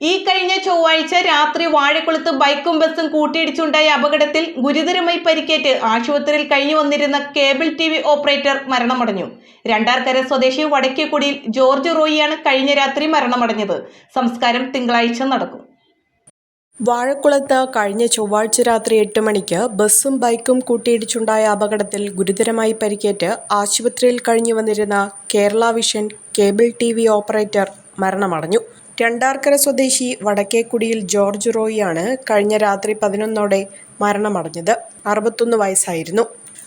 ഈ കഴിഞ്ഞ ചൊവ്വാഴ്ച രാത്രി വാഴക്കുളത്ത് ബൈക്കും ബസ്സും കൂട്ടിയിടിച്ചുണ്ടായ അപകടത്തിൽ ഗുരുതരമായി പരിക്കേറ്റ് ആശുപത്രിയിൽ കഴിഞ്ഞു വന്നിരുന്ന കേബിൾ ടി വി ഓപ്പറേറ്റർ മരണമടഞ്ഞു. രണ്ടാർക്കര സ്വദേശി വടക്കേക്കുടിയിൽ ജോർജ് റോയിയാണ് കഴിഞ്ഞ രാത്രി മരണമടഞ്ഞത്. സംസ്കാരം തിങ്കളാഴ്ച നടക്കും. വാഴക്കുളത്ത് കഴിഞ്ഞ ചൊവ്വാഴ്ച രാത്രി എട്ട് മണിക്ക് ബസ്സും ബൈക്കും കൂട്ടിയിടിച്ചുണ്ടായ അപകടത്തിൽ ഗുരുതരമായി പരിക്കേറ്റ് ആശുപത്രിയിൽ കഴിഞ്ഞു വന്നിരുന്ന Kerala vision cable T V operator മരണമടഞ്ഞു. രണ്ടാർക്കര സ്വദേശി വടക്കേക്കുടിയിൽ ജോർജ് റോയിയാണ് കഴിഞ്ഞ രാത്രി പതിനൊന്നോടെ മരണമടഞ്ഞത്. അറുപത്തൊന്ന് വയസ്സായിരുന്നു.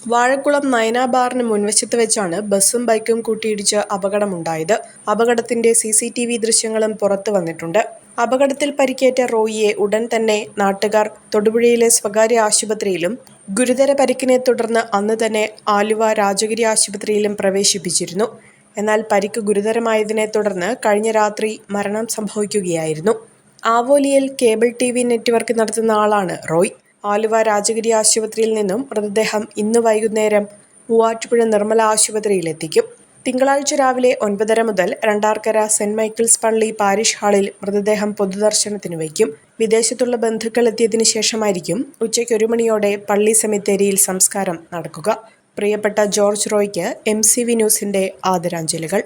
വാഴക്കുളം നയന ബാറിന് മുൻവശത്ത് വെച്ചാണ് ബസ്സും ബൈക്കും കൂട്ടിയിടിച്ച് അപകടമുണ്ടായത്. അപകടത്തിന്റെ സി സി ടി വി ദൃശ്യങ്ങളും പുറത്തു വന്നിട്ടുണ്ട്. അപകടത്തിൽ പരിക്കേറ്റ റോയിയെ ഉടൻ തന്നെ നാട്ടുകാർ തൊടുപുഴയിലെ സ്വകാര്യ ആശുപത്രിയിലും ഗുരുതര പരിക്കിനെ തുടർന്ന് അന്ന് തന്നെ ആലുവ രാജഗിരി ആശുപത്രിയിലും പ്രവേശിപ്പിച്ചിരുന്നു. എന്നാൽ പരിക്ക് ഗുരുതരമായതിനെ തുടർന്ന് കഴിഞ്ഞ രാത്രി മരണം സംഭവിക്കുകയായിരുന്നു. ആവോലിയിൽ കേബിൾ ടി വി നെറ്റ്വർക്ക് നടത്തുന്ന ആളാണ് റോയ്. ആലുവ രാജഗിരി ആശുപത്രിയിൽ നിന്നും മൃതദേഹം ഇന്ന് വൈകുന്നേരം മൂവാറ്റുപുഴ നിർമ്മല ആശുപത്രിയിലെത്തിക്കും തിങ്കളാഴ്ച രാവിലെ ഒൻപതര മുതൽ രണ്ടാർക്കര സെന്റ് മൈക്കിൾസ് പള്ളി പാരിഷ് ഹാളിൽ മൃതദേഹം പൊതുദർശനത്തിന് വയ്ക്കും. വിദേശത്തുള്ള ബന്ധുക്കൾ എത്തിയതിനു ശേഷമായിരിക്കും ഉച്ചയ്ക്ക് ഒരു മണിയോടെ പള്ളി സെമിത്തേരിയിൽ സംസ്കാരം നടക്കുക. പ്രിയപ്പെട്ട ജോർജ് റോയ്ക്ക് എം സി വി ന്യൂസിന്റെ ആദരാഞ്ജലികൾ.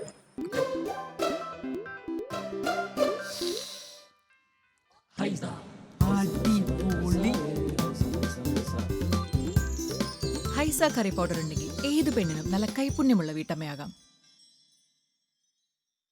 ഹൈസ കറി പൗഡർ ഉണ്ടെങ്കിൽ ഏത് പെണ്ണിനും നല്ല കൈപുണ്യമുള്ള വീട്ടമ്മയാകാം.